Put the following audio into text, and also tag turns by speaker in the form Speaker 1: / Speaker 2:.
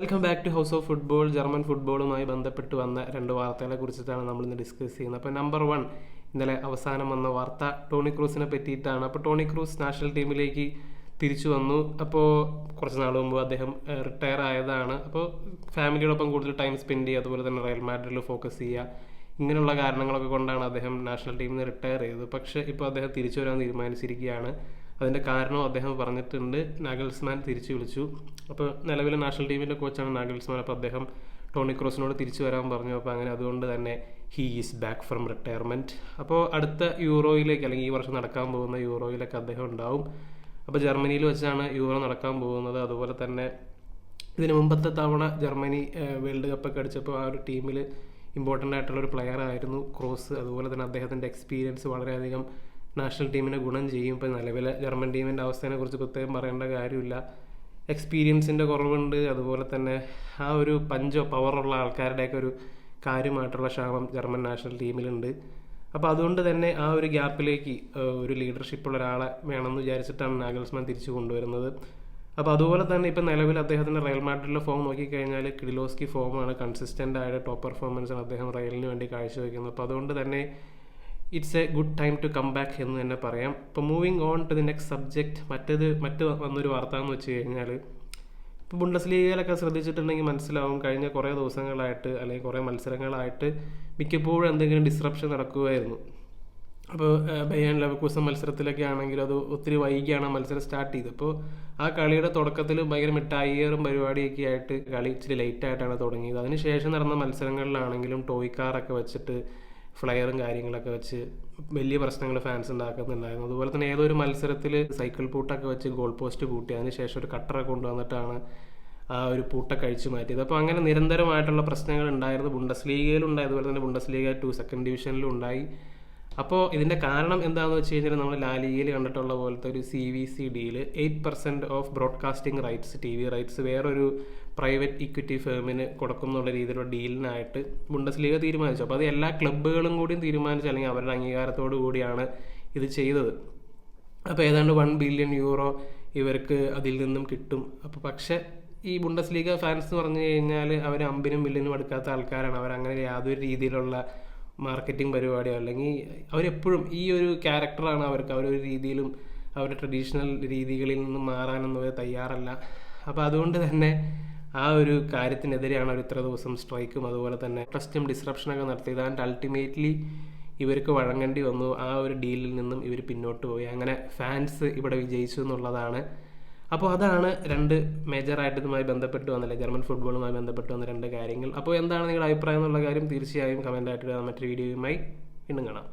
Speaker 1: Welcome back to house of football German ഫുട്ബോളുമായി ബന്ധപ്പെട്ട് വന്ന രണ്ട് വാർത്തകളെ കുറിച്ചിട്ടാണ് നമ്മൾ ഇന്ന് ഡിസ്കസ് ചെയ്യുന്നത്. അപ്പോൾ നമ്പർ വൺ ഇന്നലെ അവസാനം വന്ന വാർത്ത ടോണി ക്രൂസിനെ പറ്റിയിട്ടാണ്. അപ്പോൾ ടോണി ക്രൂസ് നാഷണൽ ടീമിലേക്ക് തിരിച്ചു വന്നു. അപ്പോൾ കുറച്ച് നാൾ മുമ്പ് അദ്ദേഹം റിട്ടയർ ആയതാണ്. അപ്പോൾ ഫാമിലിയോടൊപ്പം കൂടുതൽ ടൈം സ്പെൻഡ് ചെയ്യുക അതുപോലെ തന്നെ റയൽ മാഡ്രിഡിൽ ഫോക്കസ് ചെയ്യുക ഇങ്ങനെയുള്ള കാരണങ്ങളൊക്കെ കൊണ്ടാണ് അദ്ദേഹം നാഷണൽ ടീമിൽ നിന്ന് റിട്ടയർ ചെയ്തത്. പക്ഷേ ഇപ്പോൾ അദ്ദേഹം തിരിച്ചു വരാൻ തീരുമാനിച്ചിരിക്കുകയാണ്. അതിന്റെ കാരണം അദ്ദേഹം പറഞ്ഞിട്ടുണ്ട് നാഗൽസ്മാൻ തിരിച്ചു വിളിച്ചു. അപ്പോൾ നിലവിലെ നാഷണൽ ടീമിന്റെ കോച്ചാണ് നാഗൽസ്മാൻ അപ്പോൾ അദ്ദേഹം ടോണി ക്രോസിനോട് തിരിച്ചു വരാൻ പറഞ്ഞു. അപ്പോൾ അങ്ങനെ അതുകൊണ്ട് തന്നെ he is back from retirement അപ്പോൾ അടുത്ത യൂറോയിലേക്ക് അല്ലെങ്കിൽ ഈ വർഷം നടക്കാൻ പോകുന്ന യൂറോയിലേക്ക് അദ്ദേഹം ഉണ്ടാവും. അപ്പോൾ ജർമ്മനിയിൽ വെച്ചാണ് യൂറോ നടക്കാൻ പോകുന്നത്. അതുപോലെ തന്നെ ഇതിന് മുമ്പത്തെ തവണ ജർമ്മനി വേൾഡ് കപ്പൊക്കെ അടിച്ചപ്പോൾ ആ ഒരു ടീമിൽ ഇമ്പോർട്ടന്റ് ആയിട്ടുള്ള ഒരു പ്ലെയർ ആയിരുന്നു ക്രോസ്. അതുപോലെ തന്നെ അദ്ദേഹത്തിന്റെ എക്സ്പീരിയൻസ് വളരെയധികം നാഷണൽ ടീമിനെ ഗുണം ചെയ്യും. ഇപ്പോൾ നിലവിലെ ജർമ്മൻ ടീമിന്റെ അവസ്ഥയെ കുറിച്ച് പ്രത്യേകം പറയേണ്ട കാര്യമില്ല. എക്സ്പീരിയൻസിന്റെ കുറവുണ്ട്. അതുപോലെ തന്നെ ആ ഒരു പഞ്ചോ പവറുള്ള ആൾക്കാരുടെയൊക്കെ ഒരു കാര്യമായിട്ടുള്ള ക്ഷാമം ജർമ്മൻ നാഷണൽ ടീമിലുണ്ട് അപ്പോൾ അതുകൊണ്ട് തന്നെ ആ ഒരു ഗ്യാപ്പിലേക്ക് ഒരു ലീഡർഷിപ്പ് ഉള്ള ഒരാളെ വേണമെന്ന് വിചാരിച്ചിട്ടാണ് നാഗൽസ്മാൻ തിരിച്ചു കൊണ്ടുവരുന്നത്. അപ്പോൾ അതുപോലെ തന്നെ ഇപ്പം നിലവിൽ അദ്ദേഹത്തിന്റെ റയൽ മാഡ്രിഡിലെ ഫോം നോക്കിക്കഴിഞ്ഞാൽ കിഡിലോസ്കി ഫോമാണ് കൺസിസ്റ്റന്റ് ആയ ടോപ്പ് പെർഫോമൻസാണ് അദ്ദേഹം റയലിന് വേണ്ടി കാഴ്ചവെക്കുന്നത്. അപ്പോൾ അതുകൊണ്ട് തന്നെ it's a good time to come back എന്ന് തന്നെ പറയാം. ഇപ്പോൾ moving on to the next subject മറ്റേത് മറ്റ് വന്നൊരു വാർത്ത എന്ന് വെച്ച് കഴിഞ്ഞാൽ ഇപ്പോൾ ബുണ്ടസ് ലീഗയിലൊക്കെ ശ്രദ്ധിച്ചിട്ടുണ്ടെങ്കിൽ മനസ്സിലാവും കഴിഞ്ഞ കുറേ ദിവസങ്ങളായിട്ട് അല്ലെങ്കിൽ കുറേ മത്സരങ്ങളായിട്ട് മിക്കപ്പോഴും എന്തെങ്കിലും ഡിസ്റപ്ഷൻ നടക്കുമായിരുന്നു അപ്പോൾ ബയ്യാൻ ലവക്കൂസ മത്സരത്തിലൊക്കെ ആണെങ്കിലും അത് ഒത്തിരി വൈകിയാണ് ആ മത്സരം സ്റ്റാർട്ട് ചെയ്തത്. അപ്പോൾ ആ കളിയുടെ തുടക്കത്തിൽ ഭയങ്കര മിഠായിയേറും പരിപാടിയൊക്കെ ആയിട്ട് കളി ഇച്ചിരി ലേറ്റായിട്ടാണ് തുടങ്ങിയത്. അതിനുശേഷം നടന്ന മത്സരങ്ങളിലാണെങ്കിലും ടോയ് കാറൊക്കെ വെച്ചിട്ട് ഫ്ലയറും കാര്യങ്ങളൊക്കെ വെച്ച് വലിയ പ്രശ്നങ്ങൾ ഫാൻസ് ഉണ്ടാക്കുന്നുണ്ടായിരുന്നു. അതുപോലെ തന്നെ ഏതൊരു മത്സരത്തിൽ സൈക്കിൾ പൂട്ടൊക്കെ വെച്ച് ഗോൾ പോസ്റ്റ് കൂട്ടി അതിനുശേഷം ഒരു കട്ടറൊക്കെ കൊണ്ടുവന്നിട്ടാണ് ആ ഒരു പൂട്ട കഴിച്ചു മാറ്റിയത്. അപ്പോൾ അങ്ങനെ നിരന്തരമായിട്ടുള്ള പ്രശ്നങ്ങൾ ഉണ്ടായിരുന്നു. ബുണ്ടസ് ലീഗയിലുണ്ടായി അതുപോലെ തന്നെ ബുണ്ടസ് ലീഗ ടു സെക്കൻഡ് ഡിവിഷനിലും ഉണ്ടായി. അപ്പോൾ ഇതിന്റെ കാരണം എന്താണെന്ന് വെച്ച് കഴിഞ്ഞാൽ നമ്മൾ ലാലിഗയിൽ കണ്ടിട്ടുള്ള പോലത്തെ ഒരു സി വി സി ഡിയിൽ eight percent of broadcasting rights TV V rights വേറൊരു പ്രൈവറ്റ് ഇക്വിറ്റി ഫേമിന് കൊടുക്കും എന്നുള്ള രീതിയിലുള്ള ഡീലിനായിട്ട് ബുണ്ടസ് ലീഗ് തീരുമാനിച്ചു. അപ്പോൾ അത് എല്ലാ ക്ലബ്ബുകളും കൂടിയും തീരുമാനിച്ചു അല്ലെങ്കിൽ അവരുടെ അംഗീകാരത്തോടു കൂടിയാണ് ഇത് ചെയ്തത്. അപ്പോൾ ഏതാണ്ട് വൺ ബില്യൺ യൂറോ ഇവർക്ക് അതിൽ നിന്നും കിട്ടും. അപ്പോൾ പക്ഷേ ഈ ബുണ്ടസ് ലീഗ ഫാൻസ് എന്ന് പറഞ്ഞു കഴിഞ്ഞാൽ അവർ അമ്പിനും ബില്ലിനും എടുക്കാത്ത ആൾക്കാരാണ്. അവരങ്ങനെ യാതൊരു രീതിയിലുള്ള മാർക്കറ്റിംഗ് പരിപാടിയോ അല്ലെങ്കിൽ അവരെപ്പോഴും ഈ ഒരു ക്യാരക്ടറാണ് അവർക്ക്. അവരൊരു രീതിയിലും അവരുടെ ട്രഡീഷണൽ രീതികളിൽ നിന്നും മാറാനൊന്നും അവർ തയ്യാറല്ല. അപ്പോൾ അതുകൊണ്ട് തന്നെ ആ ഒരു കാര്യത്തിനെതിരെയാണ് അവർ ഇത്ര ദിവസം സ്ട്രൈക്കും. അതുപോലെ തന്നെ പ്രശ്നം ഡിസ്റപ്ഷനൊക്കെ നടത്തിയത്. ആൻഡ് അൾട്ടിമേറ്റ്ലി ഇവർക്ക് വഴങ്ങേണ്ടി വന്നു. ആ ഒരു ഡീലിൽ നിന്നും ഇവർ പിന്നോട്ട് പോയി. അങ്ങനെ ഫാൻസ് ഇവിടെ വിജയിച്ചു എന്നുള്ളതാണ് അപ്പോൾ അതാണ് രണ്ട് മേജറായിട്ട് ഇതുമായി ബന്ധപ്പെട്ട് വന്നില്ല? ജർമ്മൻ ഫുട്ബോളുമായി ബന്ധപ്പെട്ട് വന്ന രണ്ട് കാര്യങ്ങൾ. അപ്പോൾ എന്താണ് നിങ്ങളുടെ അഭിപ്രായം എന്നുള്ള കാര്യം തീർച്ചയായും കമന്റായിട്ട് മറ്റൊരു വീഡിയോയുമായി വീണ്ടും കാണാം.